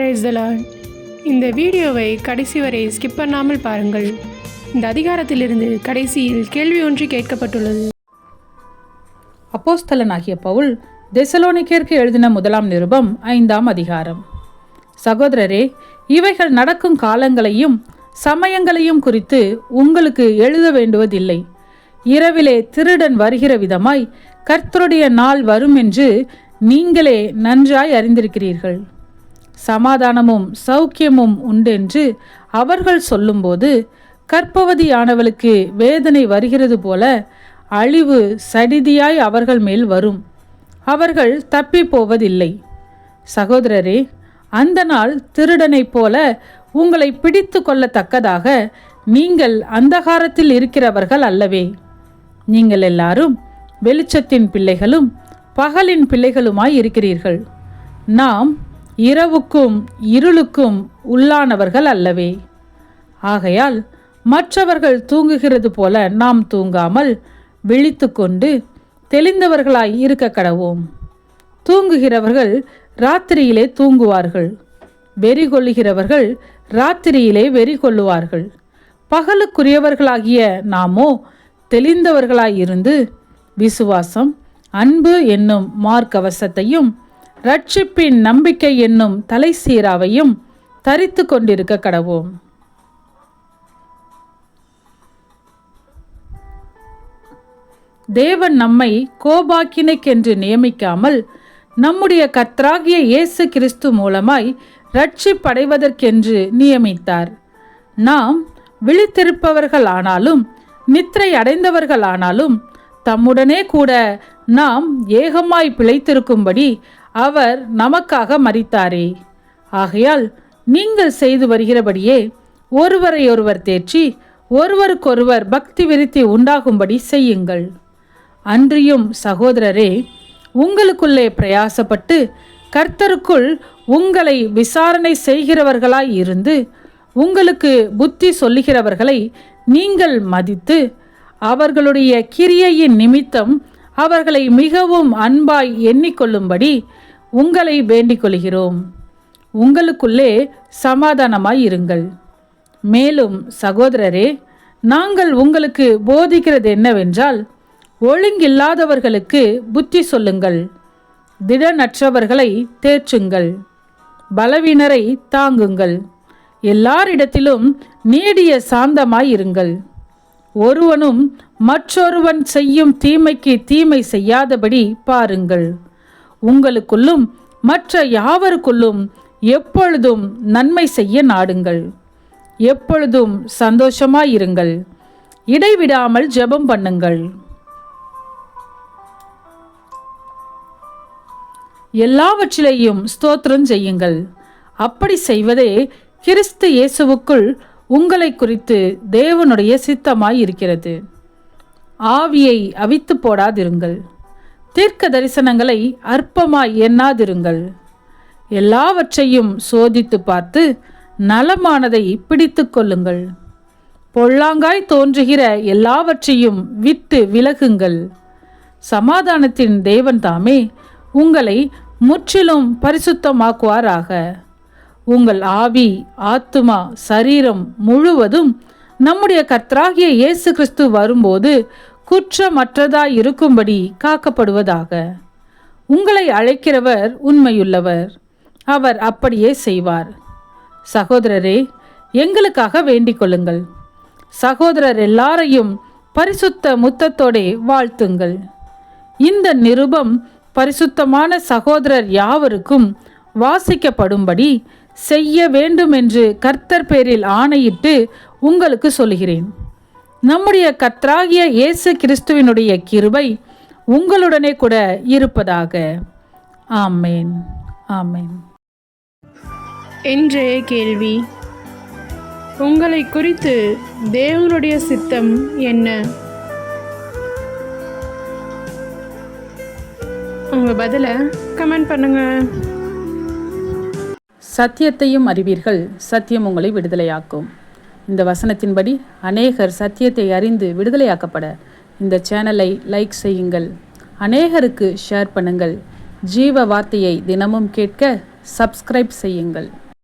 Brace இந்த வீடியோவை கடைசி வரை ஸ்கிப் பண்ணாமல் பாருங்கள். இந்த அதிகாரத்திலிருந்து கடைசியில் கேள்வி ஒன்று கேட்கப்பட்டுள்ளது. அப்போஸ்தலனாகிய பவுல் தெசலோனிக்கேற்கு எழுதின முதலாம் நிருபம் ஐந்தாம் அதிகாரம். சகோதரரே இவைகள் நடக்கும் காலங்களையும் சமயங்களையும் குறித்து உங்களுக்கு எழுத வேண்டுவதில்லை. இரவிலே திருடன் வருகிற விதமாய் கர்த்தருடைய நாள் வரும் என்று நீங்களே நன்றாய் அறிந்திருக்கிறீர்கள். சமாதானமும் சௌக்கியமும் உண்டென்று அவர்கள் சொல்லும்போது கற்பவதியானவளுக்கு வேதனை வருகிறது போல அழிவு சடிதியாய் அவர்கள் மேல் வரும். அவர்கள் தப்பி போவதில்லை சகோதரரே அந்த நாள் திருடனைப் போல உங்களை பிடித்து கொள்ளத்தக்கதாக நீங்கள் அந்தகாரத்தில் இருக்கிறவர்கள் அல்லவே. நீங்கள் எல்லாரும் வெளிச்சத்தின் பிள்ளைகளும் பகலின் பிள்ளைகளுமாய் இருக்கிறீர்கள். நாம் இரவுக்கும் இருளுக்கும் உள்ளானவர்கள் அல்லவே. ஆகையால் மற்றவர்கள் தூங்குகிறது போல நாம் தூங்காமல் விழித்துக்கொண்டு தெளிந்தவர்களாய் இருக்க கடவோம். தூங்குகிறவர்கள் ராத்திரியிலே தூங்குவார்கள். வெறி கொள்ளுகிறவர்கள் ராத்திரியிலே வெறி கொள்ளுவார்கள் பகலுக்குரியவர்களாகிய நாமோ தெளிந்தவர்களாயிருந்து விசுவாசம் அன்பு என்னும் மார்க்கவசத்தையும் ரட்சிப்பின் நம்பிக்கை என்னும் தலை சீராவையும் தரித்து கொண்டிருக்க கடவோம் தேவன் நம்மை கோபாக்கினைக்கென்று நியமிக்காமல் நம்முடைய கர்த்தராகிய இயேசு கிறிஸ்து மூலமாய் ரட்சிப்படைவதற்கென்று நியமித்தார். நாம் விழித்திருப்பவர்கள் ஆனாலும் நித்திரை அடைந்தவர்கள் ஆனாலும் தம்முடனே கூட நாம் ஏகமாய் பிழைத்திருக்கும்படி அவர் நமக்காக மறித்தாரே ஆகையால் நீங்கள் செய்து வருகிறபடியே ஒருவரையொருவர் தேற்றி ஒருவருக்கொருவர் பக்தி விருத்தி உண்டாகும்படி செய்யுங்கள். அன்றியும் சகோதரரே உங்களுக்குள்ளே பிரயாசப்பட்டு கர்த்தருக்குள் உங்களை விசாரணை செய்கிறவர்களாய் இருந்து உங்களுக்கு புத்தி சொல்லுகிறவர்களை நீங்கள் மதித்து அவர்களுடைய கிரியையின் நிமித்தம் அவர்களை மிகவும் அன்பாய் எண்ணிக்கொள்ளும்படி உங்களை வேண்டிக் கொள்கிறோம். உங்களுக்குள்ளே சமாதானமாய் இருங்கள். மேலும் சகோதரரே நாங்கள் உங்களுக்கு போதிக்கிறது என்னவென்றால் ஒழுங்கில்லாதவர்களுக்கு புத்தி சொல்லுங்கள். திடனற்றவர்களை தேற்றுங்கள். பலவீனரை தாங்குங்கள். எல்லாரிடத்திலும் நீடிய சாந்தமாயிருங்கள் ஒருவனும் மற்றொருவன் செய்யும் தீமைக்கு தீமை செய்யாதபடி பாருங்கள். உங்களுக்குள்ளும் மற்ற யாவருக்குள்ளும் எப்பொழுதும் நன்மை செய்ய நாடுங்கள். எப்பொழுதும் சந்தோஷமாயிருங்கள். இடைவிடாமல் ஜெபம் பண்ணுங்கள். எல்லாவற்றிலேயும் ஸ்தோத்திரம் செய்யுங்கள். அப்படி செய்வதே கிறிஸ்து இயேசுவுக்குள் உங்களை குறித்து தேவனுடைய சித்தமாய் இருக்கிறது ஆவியை அவித்து போடாதிருங்கள். தீர்க்க தரிசனங்களை அற்பமாய் எண்ணாதிருங்கள். எல்லாவற்றையும் சோதித்து பார்த்து நலமானதை பிடித்து கொள்ளுங்கள். பொல்லாங்காய் தோன்றுகிற எல்லாவற்றையும் விட்டு விலகுங்கள். சமாதானத்தின் தேவன் தாமே உங்களை முற்றிலும் பரிசுத்தமாக்குவாராக. உங்கள் ஆவி ஆத்துமா சரீரம் முழுவதும் நம்முடைய கர்த்தராகிய இயேசு கிறிஸ்து வரும்போது குற்றமற்றதாய் இருக்கும்படி காக்கப்படுவதாக. உங்களை அழைக்கிறவர் உண்மையுள்ளவர். அவர் அப்படியே செய்வார். சகோதரரே எங்களுக்காக வேண்டிக் கொள்ளுங்கள். சகோதரர் எல்லாரையும் பரிசுத்த முத்தத்தோடே வாழ்த்துங்கள். இந்த நிருபம் பரிசுத்தமான சகோதரர் யாவருக்கும் வாசிக்கப்படும்படி செய்ய வேண்டும் என்று கர்த்தர் பேரில் ஆணையிட்டு உங்களுக்கு சொல்கிறேன் நம்முடைய கர்த்தராகிய இயேசு கிறிஸ்துவினுடைய கிருபை உங்களுடனே கூட இருப்பதாக. ஆமேன். ஆமேன். இன்றைய கேள்வி உங்களை குறித்து தேவனுடைய சித்தம் என்ன? உங்கள் பதிலை கமெண்ட் பண்ணுங்கள் சத்தியத்தையும் அறிவீர்கள். சத்தியம் உங்களை விடுதலையாக்கும். இந்த வசனத்தின்படி அநேகர் சத்தியத்தை அறிந்து விடுதலையாக்கப்பட இந்த சேனலை லைக் செய்யுங்கள். அநேகருக்கு ஷேர் பண்ணுங்கள். ஜீவ வார்த்தையை தினமும் கேட்க சப்ஸ்கிரைப் செய்யுங்கள்.